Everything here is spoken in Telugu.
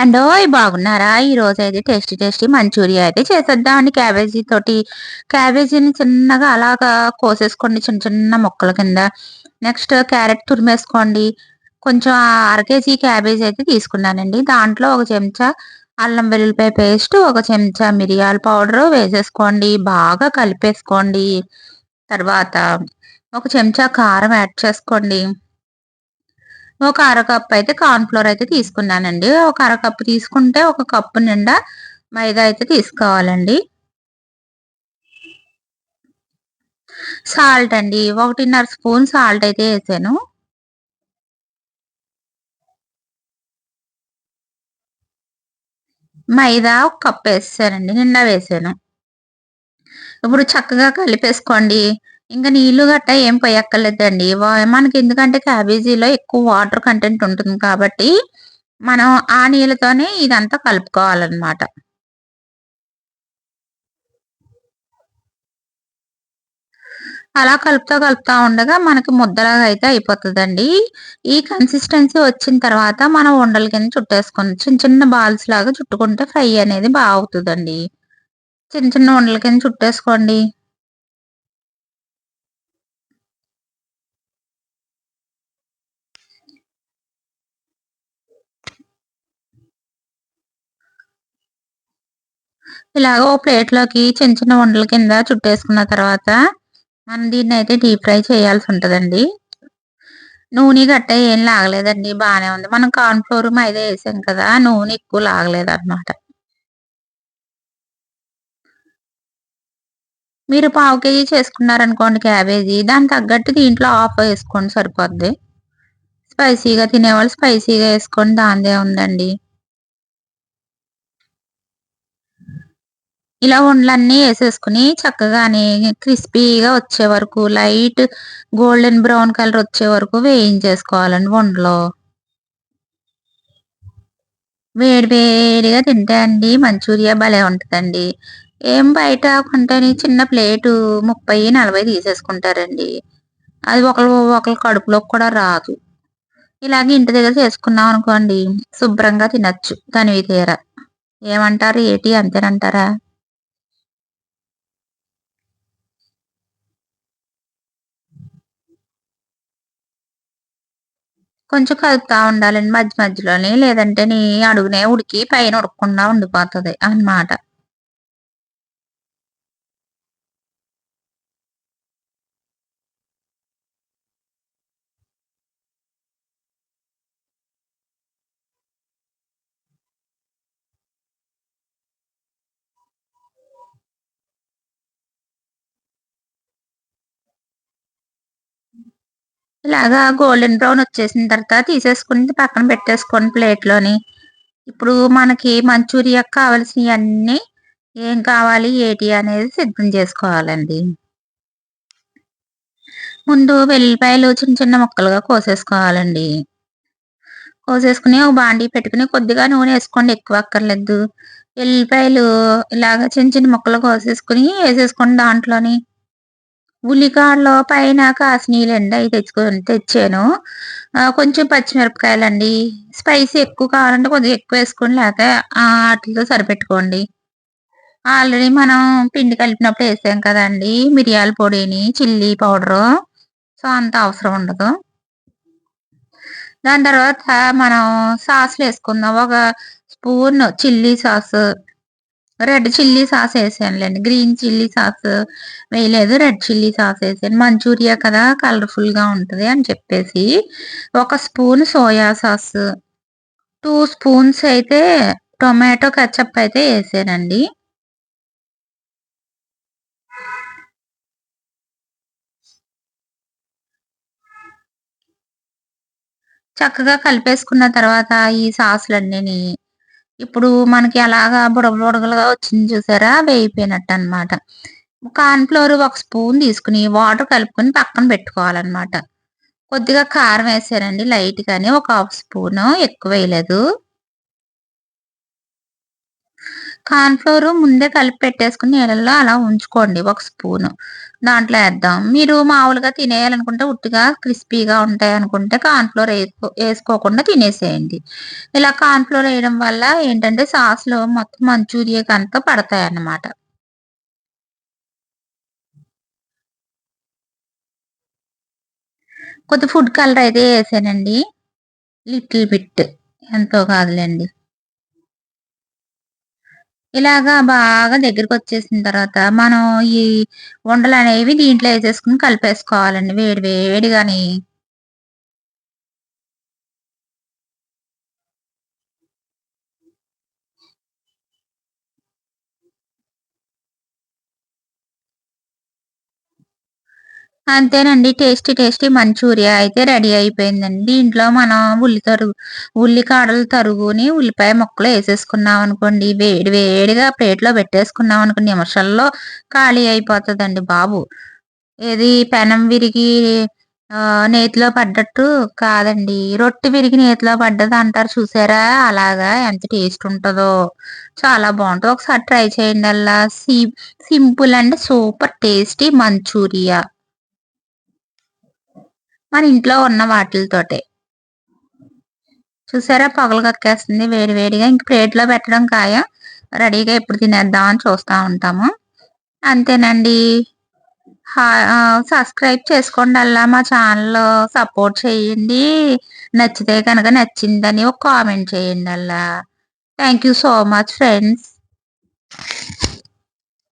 అండ్ ఓయ్ బాగున్నారా? ఈ రోజు అయితే టేస్టీ టేస్టీ మంచూరియా అయితే చేసేద్దామండి క్యాబేజీ తోటి క్యాబేజీని చిన్నగా అలాగా కోసేసుకోండి చిన్న చిన్న మొక్కల కింద. నెక్స్ట్ క్యారెట్ తురిమేసుకోండి. కొంచెం అర కేజీ క్యాబేజీ అయితే తీసుకున్నానండి. దాంట్లో ఒక చెంచా అల్లం వెల్లుల్లిపాయ పేస్ట్ ఒక చెంచా మిరియాల పౌడర్ వేసేసుకోండి. బాగా కలిపేసుకోండి. తర్వాత ఒక చెంచా కారం యాడ్ చేసుకోండి. ఒక అరకప్పు అయితే కార్న్ఫ్లోర్ అయితే తీసుకున్నానండి. ఒక అరకప్పు తీసుకుంటే ఒక కప్పు నిండా మైదా అయితే తీసుకోవాలండి. సాల్ట్ అండి. ఒకటిన్నర స్పూన్ సాల్ట్ అయితే వేసాను. మైదా ఒక కప్ వేసానండి. నిండా వేసాను. ఇప్పుడు చక్కగా కలిపేసుకోండి. ఇంకా నీళ్ళు గట్ట ఏం పోయక్కర్లేదండి. మనకి ఎందుకంటే క్యాబేజీలో ఎక్కువ వాటర్ కంటెంట్ ఉంటుంది కాబట్టి మనం ఆ నీళ్ళతోనే ఇదంతా కలుపుకోవాలన్నమాట. అలా కలుపుతా కలుపుతా ఉండగా మనకి ముద్దలాగా అయితే అయిపోతుందండి. ఈ కన్సిస్టెన్సీ వచ్చిన తర్వాత మనం ఉండల కింద చుట్టేసుకుని చిన్న చిన్న బాల్స్ లాగా చుట్టుకుంటే ఫ్రై అనేది బాగా అవుతుందండి చిన్న చిన్న ఉండల కింద చుట్టేసుకోండి. ఇలాగ ఓ ప్లేట్లోకి చిన్న చిన్న వండల కింద చుట్టేసుకున్న తర్వాత మనం దీన్ని అయితే డీప్ ఫ్రై చేయాల్సి ఉంటుందండి. నూనె గట్ట ఏం లాగలేదండి బాగానే ఉంది. మనం కార్న్ఫ్లోర్ మైదా వేసాం కదా నూనె ఎక్కువ లాగలేదు అనమాట మీరు పావు కేజీ చేసుకున్నారనుకోండి క్యాబేజీ దానికి తగ్గట్టు దీంట్లో ఆఫ్ వేసుకోండి సరిపోద్ది. స్పైసీగా తినేవాళ్ళు స్పైసీగా వేసుకొని దాందే ఉందండి. ఇలా ఉండలన్నీ వేసేసుకుని చక్కగానే క్రిస్పీగా వచ్చే వరకు లైట్ గోల్డెన్ బ్రౌన్ కలర్ వచ్చే వరకు వేయించేసుకోవాలండి వండలో వేడి వేడిగా తింటే అండి మంచూరియా భలే ఉంటుందండి. ఏం బయట కొంటని చిన్న ప్లేటు ముప్పై నలభై తీసేసుకుంటారండి. అది ఒకరు ఒకరు కడుపులోకి కూడా రాదు. ఇలాగే ఇంటి దగ్గర చేసుకున్నాం అనుకోండి శుభ్రంగా తినచ్చు. తనివి తీర. ఏమంటారు? ఏటి? అంతేనంటారా? కొంచెం కలుపుతా ఉండాలండి మధ్య మధ్యలోని. లేదంటే నీ అడుగునే ఉడికి పైన ఉడకకుండా ఉండిపోతుంది అన్నమాట. ఇలాగా గోల్డెన్ బ్రౌన్ వచ్చేసిన తర్వాత తీసేసుకుని పక్కన పెట్టేసుకోండి ప్లేట్లోని ఇప్పుడు మనకి మంచూరియా కావాల్సినవి అన్నీ ఏం కావాలి ఏటి అనేది సిద్ధం చేసుకోవాలండి. ముందు వెల్లిపాయలు చిన్న చిన్న ముక్కలుగా కోసేసుకోవాలండి. కోసేసుకుని ఒక బాండీ పెట్టుకుని కొద్దిగా నూనె వేసుకోండి ఎక్కువ అక్కర్లేదు. వెల్లిపాయలు ఇలాగ చిన్న చిన్న ముక్కలు కోసేసుకుని వేసేసుకోండి దాంట్లోని. ఉల్లికాడలో పైన కాసినీళ్ళండి అవి తెచ్చుకొని తెచ్చాను. కొంచెం పచ్చిమిరపకాయలండి. స్పైసీ ఎక్కువ కావాలంటే కొద్దిగా ఎక్కువ వేసుకొని లేక వాటితో సరిపెట్టుకోండి. ఆల్రెడీ మనం పిండి కలిపినప్పుడు వేసాం కదండి మిరియాల పొడిని చిల్లీ పౌడరు. సో అంత అవసరం ఉండదు. దాని తర్వాత మనం సాస్లు వేసుకుందాం. ఒక spoon chilli sauce red chilli sauce వేసానులేండి green chilli sauce వేయలేదు. రెడ్ చిల్లీ సాస్ వేసాను. మంచూరియా కదా కలర్ఫుల్గా ఉంటుంది అని చెప్పేసి ఒక spoon soya sauce two spoons అయితే టొమాటో కచ్చప్ అయితే వేసానండి. చక్కగా కలిపేసుకున్న తర్వాత ఈ సాసులన్నీ ఇప్పుడు మనకి అలాగా బుడగలుగా వచ్చింది చూసారా? వేయిపోయినట్టు అనమాట కార్న్ఫ్లోర్ ఒక స్పూన్ తీసుకుని వాటర్ కలుపుకొని పక్కన పెట్టుకోవాలన్నమాట. కొద్దిగా కారం వేసారండి లైట్ గానే ఒక హాఫ్ స్పూన్ ఎక్కువ వేయలేదు. కార్న్‌ఫ్లోర్ ముందే కలిపి పెట్టేసుకుని నీళ్ళల్లో అలా ఉంచుకోండి ఒక స్పూన్. దాంట్లో వేద్దాం. మీరు మామూలుగా తినేయాలనుకుంటే ఉట్టిగా క్రిస్పీగా ఉంటాయనుకుంటే కార్న్‌ఫ్లోర్ వేసుకో వేసుకోకుండా తినేసేయండి. ఇలా కార్న్‌ఫ్లోర్ వేయడం వల్ల ఏంటంటే సాస్‌లో మొత్తం మంచూరియాకంతా పడతాయన్నమాట. కొద్ది ఫుడ్ కలర్ అయితే వేసానండి. Little bit. ఎంతో కాదులేండి. ఇలాగా బాగా దగ్గరకొచ్చేసిన తర్వాత మనం ఈ ఉండలు అనేవి దీంట్లో వేసేసుకుని కలిపేసుకోవాలండి వేడి వేడిగాని. అంతేనండి. టేస్టీ టేస్టీ మంచూరియా అయితే రెడీ అయిపోయిందండి. దీంట్లో మనం ఉల్లి తరుగు ఉల్లికాడలు తరుగుని ఉల్లిపాయ ముక్కలు ఏసేసుకున్నామనుకోండి, వేడి వేడిగా ప్లేట్‌లో పెట్టేసుకున్నామనుకో నిమిషాల్లో ఖాళీ అయిపోతుందండి బాబు. ఏది పెనం విరిగి నేతిలో పడ్డట్టు కాదండి. రొట్టె విరిగి నేతిలో పడ్డది అంటారు చూసారా? అలాగా ఎంత టేస్ట్ ఉంటుందో చాలా బాగుంటుంది ఒకసారి ట్రై చేయండల్లా. C simple and super tasty manchuria. మన ఇంట్లో ఉన్న వాటిలతోటే. చూసారా పొగలు కక్కేస్తుంది వేడి వేడిగా. ఇంక ప్లేట్‌లో పెట్టడం ఖాయం. రెడీగా ఎప్పుడు తినేద్దాం అని చూస్తూ ఉంటాము. అంతేనండి. సబ్స్క్రైబ్ చేసుకోండి అలా మా ఛానల్లో సపోర్ట్ చేయండి. నచ్చితే కనుక నచ్చిందని ఒక కామెంట్ చేయండి అలా thank you so much friends.